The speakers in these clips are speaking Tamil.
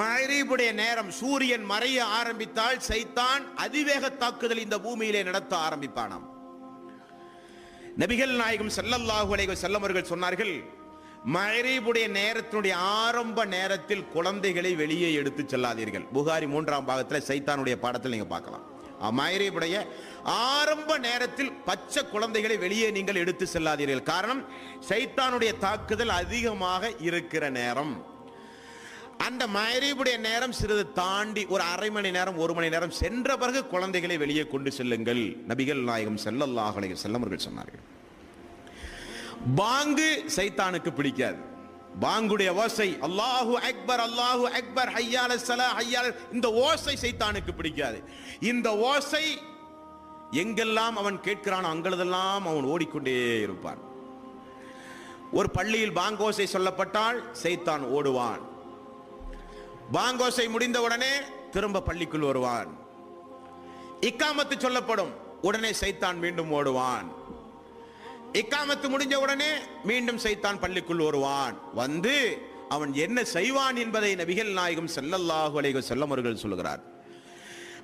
மறைவுடைய நேரம் சூரியன் மறைய ஆரம்பித்தால் சைத்தான் அதிவேக தாக்குதல் இந்த பூமியிலே நடத்த ஆரம்பிப்பானாம். நபிகள் நாயகம் செல்லல்லாஹு அலைஹி செல்லமர்கள் சொன்னார்கள் மறைவுடைய நேரத்தினுடைய ஆரம்ப நேரத்தில் குழந்தைகளை வெளியே எடுத்து செல்லாதீர்கள். புகாரி மூன்றாம் பாகத்தில் சைத்தானுடைய பாடத்தில் நீங்கள் பார்க்கலாம். மகரீபுடைய ஆரம்ப நேரத்தில் பச்சை குழந்தைகளை வெளியே நீங்கள் எடுத்து செல்லாதீர்கள். காரணம் சைத்தானுடைய தாக்குதல் அதிகமாக இருக்கிற நேரம். அந்த மகரீபுடைய நேரம் சிறிது தாண்டி ஒரு அரை மணி நேரம் ஒரு மணி நேரம் சென்ற பிறகு குழந்தைகளை வெளியே கொண்டு செல்லுங்கள். நபிகள் நாயகம் ஸல்லல்லாஹு செல்லமர்கள் சொன்னார்கள். பாங்கு சைத்தானுக்கு பிடிக்காது. பாங்குடைய ஓசை அல்லாஹு அக்பர் அல்லாஹு அக்பர் ஹையால சலா ஹையால இந்த ஓசை சைத்தானுக்கு பிடிக்காது. இந்த ஓசை எங்கெல்லாம் அவன் கேட்கிறானோ அங்களதெல்லாம் அவன் ஓடிக்கொண்டே இருப்பான். ஒரு பள்ளியில் பாங்கோசை சொல்லப்பட்டால் சைத்தான் ஓடுவான். வாங்கோசை முடிந்தவுடனே திரும்ப பள்ளிக்குள் வருவான். இக்காமத்து சொல்லப்படும். உடனே சைத்தான் மீண்டும் ஓடுவான். இக்காமத்து முடிஞ்ச உடனே மீண்டும் சைத்தான் பள்ளிக்குள் வருவான். வந்து அவன் என்ன செய்வான் என்பதை நபிகள் நாயகம் செல்லல்லாஹு அலைஹி செல்லமர்கள் சொல்கிறார் சொல்லுகிறார்.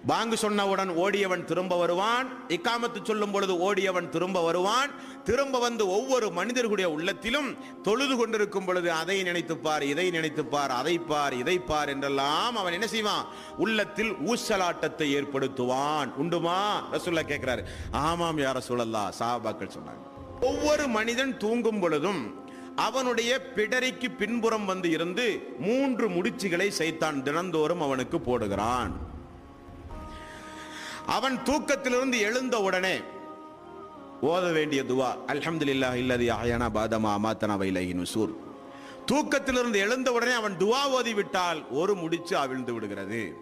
பாங்கு சொன்னவுடன் ஓடியவன் திரும்ப வருவான். இக்காமத்து சொல்லும் பொழுது ஓடியவன் திரும்ப வருவான். திரும்ப வந்து ஒவ்வொரு மனிதர்களுடைய உள்ளத்திலும் தொழுது கொண்டிருக்கும் பொழுது அதை நினைத்துப்பார் இதை நினைத்துப்பார் அதை பார் இதை பார் என்றெல்லாம் அவன் என்ன செய்வான்? உள்ளத்தில் ஊசலாட்டத்தை ஏற்படுத்துவான். உண்டுமா? ரசூல்லா கேட்கிறாரு. ஆமாம் யார சொல்லல்லா சாபாக்கள் சொன்னாங்க. ஒவ்வொரு மனிதன் தூங்கும் பொழுதும் அவனுடைய பிடரிக்கு பின்புறம் வந்து இருந்து மூன்று முடிச்சுகளை சைத்தான் தினந்தோறும் அவனுக்கு போடுகிறான். அவன் தூக்கத்திலிருந்து எழுந்த உடனே ஓத வேண்டிய துவா அல்ஹம்துலில்லாஹ் இல்லது அஹ்யனா பாதமா அமாத்தனா வைலகின் சூர் தூக்கத்திலிருந்து எழுந்த உடனே அவன் துவா ஓதி விட்டால் ஒரு முடிச்சு அவிழ்ந்து விடுகிறது.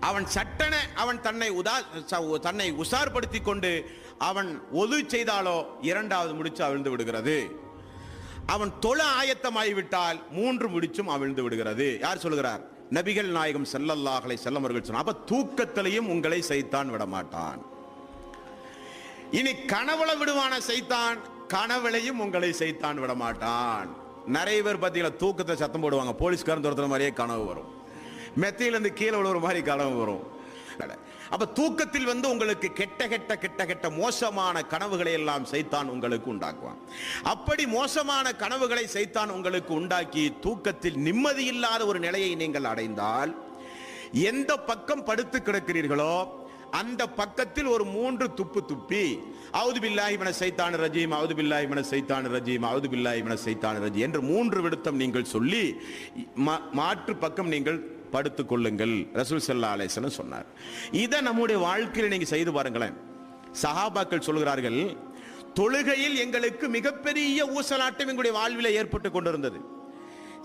அவன் சட்டன அவன் தன்னை உதா ச- தன்னை உசார்படுத்தி கொண்டு அவன் ஒது செய்தாலோ இரண்டாவது முடிச்சு அவிழ்ந்து விடுகிறது. அவன் தொழ ஆயத்தமாகிவிட்டால் மூன்று முடிச்சும் அவிழ்ந்து விடுகிறது. யார் சொல்கிறார்? நபிகள் நாயகம் செல்லல்லாஹலை செல்லமர்கள் வஸல்லம் அவர்கள் அப்ப தூக்கத்திலையும் உங்களை சைத்தான் விடமாட்டான். இனி கனவுல விடுவான சைத்தான் கனவுலையும் உங்களை சைத்தான் விட மாட்டான் நிறைய பேர் பார்த்தீங்கன்னா தூக்கத்தை சத்தம் போடுவாங்க போலீஸ்காரன் துரத்துற மாதிரியே கனவு வரும். மெத்தையிலேருந்து கீழே விழுற மாதிரி கனவு வரும். அப்ப தூக்கத்தில் வந்து உங்களுக்கு கெட்ட கெட்ட கெட்ட கெட்ட மோசமான கனவுகளை எல்லாம் சைத்தான் உங்களுக்கு உண்டாக்குவான். அப்படி மோசமான கனவுகளை சைத்தான் உங்களுக்கு உண்டாக்கி தூக்கத்தில் நிம்மதி இல்லாத ஒரு நிலையை நீங்கள் அடைந்தால் எந்த பக்கம் படுத்து கிடக்கிறீர்களோ அந்த பக்கத்தில் ஒரு மூன்று துப்பு துப்பி அவுது பில்லாஹி மன சைத்தான ரஜீம் அவுது பில்லாஹி மன சைத்தான ரஜீம் அவுது பில்லாஹி மன சைத்தான ரஜீம் என்று மூன்று விடுத்தம் நீங்கள் சொல்லி மா- மாற்று பக்கம் நீங்கள் படுத்துக் கொள்ளுங்கள் ரசூல் செல்லா அலேசன் சொன்னார். இதை நம்முடைய வாழ்க்கையில் நீங்க செய்து பாருங்களேன். சஹாபாக்கள் சொல்கிறார்கள் தொழுகையில் எங்களுக்கு மிகப்பெரிய ஊசலாட்டம் எங்களுடைய வாழ்வில் ஏற்பட்டு கொண்டிருந்தது.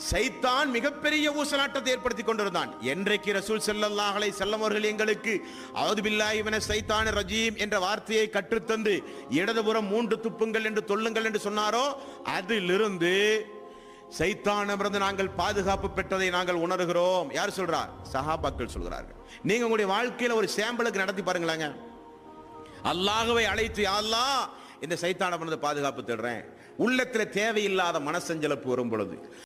சைத்தான் மிகப்பெரிய ஊசலாட்டத்தை ஏற்படுத்தி கொண்டிருந்தான். என்றைக்கு ரசூல் செல்லல்லாஹலை அலைஹி அவர்கள் எங்களுக்கு அவது பில்லாஹி சைத்தான் சைத்தான ரஜீம் என்ற வார்த்தையை கற்றுத்தந்து இடதுபுறம் மூன்று துப்புங்கள் என்று தொல்லுங்கள் என்று சொன்னாரோ அதிலிருந்து சைத்தானிடமிருந்து நாங்கள் பாதுகாப்பு பெற்றதை நாங்கள் உணர்கிறோம். யார் சொல்றார்? சஹாபாக்கள் சொல்கிறார்கள். நீங்க உங்களுடைய வாழ்க்கையில ஒரு சேம்பலுக்கு நடத்தி பாருங்களேங்க. அல்லாகவே அழைத்து "யா இந்த சைத்தானிடமிருந்து பாதுகாப்பு தேடுறேன். உள்ளத்தில் தேவையில்லாத மனசஞ்சலப்பு வரும் பொழுது